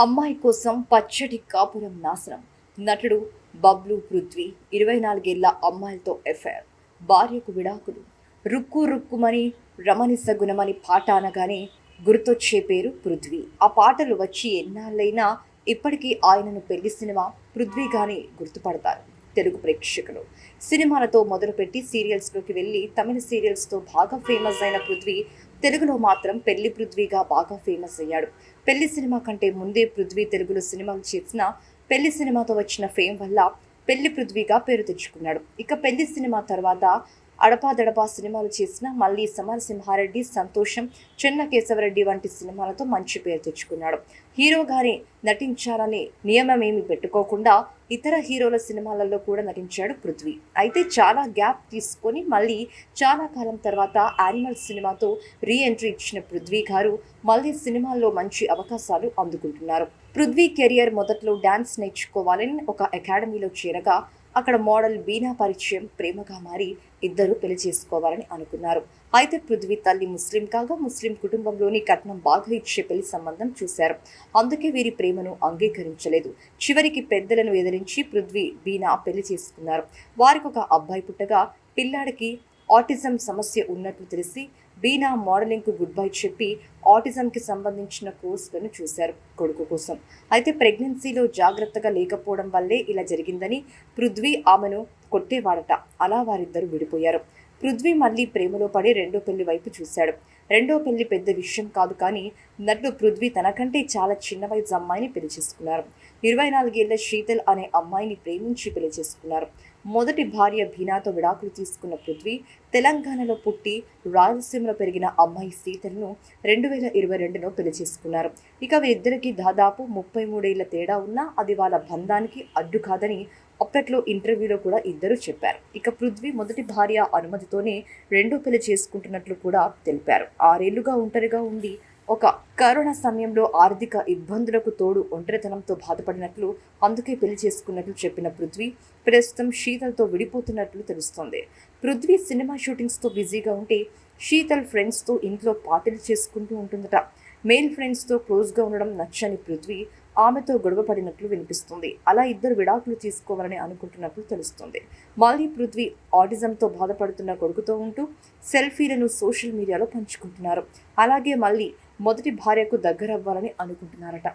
అమ్మాయి కోసం పచ్చడి కాపురం నాశనం. నటుడు బబ్లు పృథ్వీ ఇరవై నాలుగేళ్ళ అమ్మాయిలతో ఎఫ్ఐఆర్. భార్యకు విడాకులు. రుక్కు రుక్కుమని రమణిస గుణమని పాట అనగానే గుర్తొచ్చే పేరు పృథ్వీ. ఆ పాటలు వచ్చి ఎన్నాళ్ళైనా ఇప్పటికీ ఆయనను పెళ్ళి సినిమా పృథ్వీగానే గుర్తుపడతారు తెలుగు ప్రేక్షకులు. సినిమాలతో మొదలుపెట్టి సీరియల్స్లోకి వెళ్ళి తమిళ సీరియల్స్తో బాగా ఫేమస్ అయిన పృథ్వీ తెలుగులో మాత్రం పెళ్ళి పృథ్వీగా బాగా ఫేమస్ అయ్యాడు. పెళ్ళి సినిమా కంటే ముందే పృథ్వీ తెలుగులో సినిమాలు చేసిన పెళ్ళి సినిమాతో వచ్చిన ఫేమ్ వల్ల పెళ్ళి పృథ్వీగా పేరు తెచ్చుకున్నాడు. ఇక పెళ్ళి సినిమా తర్వాత అడపాదడపా సినిమాలు చేసిన మళ్ళీ సమరసింహారెడ్డి సంతోషం చెన్న కేశవరెడ్డి వంటి సినిమాలతో మంచి పేరు తెచ్చుకున్నాడు. హీరోగానే నటించాలనే నియమమేమి పెట్టుకోకుండా ఇతర హీరోల సినిమాలలో కూడా నటించాడు పృథ్వీ. అయితే చాలా గ్యాప్ తీసుకొని మళ్ళీ చాలా కాలం తర్వాత యానిమల్ సినిమాతో రీ ఎంట్రీ ఇచ్చిన పృథ్వీ గారు మళ్ళీ సినిమాల్లో మంచి అవకాశాలు అందుకుంటున్నారు. పృథ్వీ కెరియర్ మొదట్లో డ్యాన్స్ నేర్చుకోవాలని ఒక అకాడమీలో చేరగా అక్కడ మోడల్ బీనా పరిచయం ప్రేమగా మారి ఇద్దరు పెళ్ళి చేసుకోవాలని అనుకున్నారు. అయితే పృథ్వీ తల్లి ముస్లిం కాగా ముస్లిం కుటుంబంలోని కట్నం బాగా ఇచ్చే పెళ్ళి సంబంధం చూశారు. అందుకే వీరి ప్రేమను అంగీకరించలేదు. చివరికి పెద్దలను ఎదిరించి పృథ్వీ బీనా పెళ్ళి చేసుకున్నారు. వారికి ఒక అబ్బాయి పుట్టగా పిల్లాడికి ఆటిజం సమస్య ఉన్నట్లు తెలిసి బీనా మోడలింగ్కు గుడ్ బై చెప్పి ఆటిజంకి సంబంధించిన కోర్సులను చూశారు కొడుకు కోసం. అయితే ప్రెగ్నెన్సీలో జాగ్రత్తగా లేకపోవడం వల్లే ఇలా జరిగిందని పృథ్వీ ఆమెను కొట్టేవాడట. అలా వారిద్దరూ విడిపోయారు. పృథ్వీ మళ్ళీ ప్రేమలో పడి రెండో పెళ్ళి వైపు చూశాడు. రెండో పెళ్ళి పెద్ద విషయం కాదు కానీ నటుడు పృథ్వీ తనకంటే చాలా చిన్న వయసు అమ్మాయిని పెళ్ళి చేసుకున్నారు. ఇరవై నాలుగేళ్ళ శీతల్ అనే అమ్మాయిని ప్రేమించి పెళ్ళి చేసుకున్నారు. మొదటి భార్య భీనాతో విడాకులు తీసుకున్న పృథ్వీ తెలంగాణలో పుట్టి రాయలసీమలో పెరిగిన అమ్మాయి సీతలను రెండు వేల ఇరవై రెండులో పెళ్ళి చేసుకున్నారు. ఇక వీరిద్దరికి దాదాపు ముప్పై మూడేళ్ళ తేడా ఉన్నా అది వాళ్ళ బంధానికి అడ్డు కాదని అప్పట్లో ఇంటర్వ్యూలో కూడా ఇద్దరు చెప్పారు. ఇక పృథ్వీ మొదటి భార్య అనుమతితోనే రెండో పెళ్ళి చేసుకుంటున్నట్లు కూడా తెలిపారు. ఆరేళ్ళుగా ఒంటరిగా ఉండి ఒక కరోనా సమయంలో ఆర్థిక ఇబ్బందులకు తోడు ఒంటరితనంతో బాధపడినట్లు అందుకే పెళ్ళి చేసుకున్నట్లు చెప్పిన పృథ్వీ ప్రస్తుతం శీతల్తో విడిపోతున్నట్లు తెలుస్తోంది. పృథ్వీ సినిమా షూటింగ్స్తో బిజీగా ఉంటే శీతల్ ఫ్రెండ్స్తో ఇంట్లో పార్టీలు చేసుకుంటూ ఉంటుందట. మెయిల్ ఫ్రెండ్స్తో క్లోజ్గా ఉండడం నచ్చని పృథ్వీ ఆమెతో గొడవ పడినట్లు వినిపిస్తుంది. అలా ఇద్దరు విడాకులు తీసుకోవాలని అనుకుంటున్నట్లు తెలుస్తుంది. మళ్ళీ పృథ్వీ ఆటిజంతో బాధపడుతున్న కొడుకుతో ఉంటూ సెల్ఫీలను సోషల్ మీడియాలో పంచుకుంటున్నారు. అలాగే మళ్ళీ మొదటి భార్యకు దగ్గరవ్వాలని అనుకుంటున్నారట.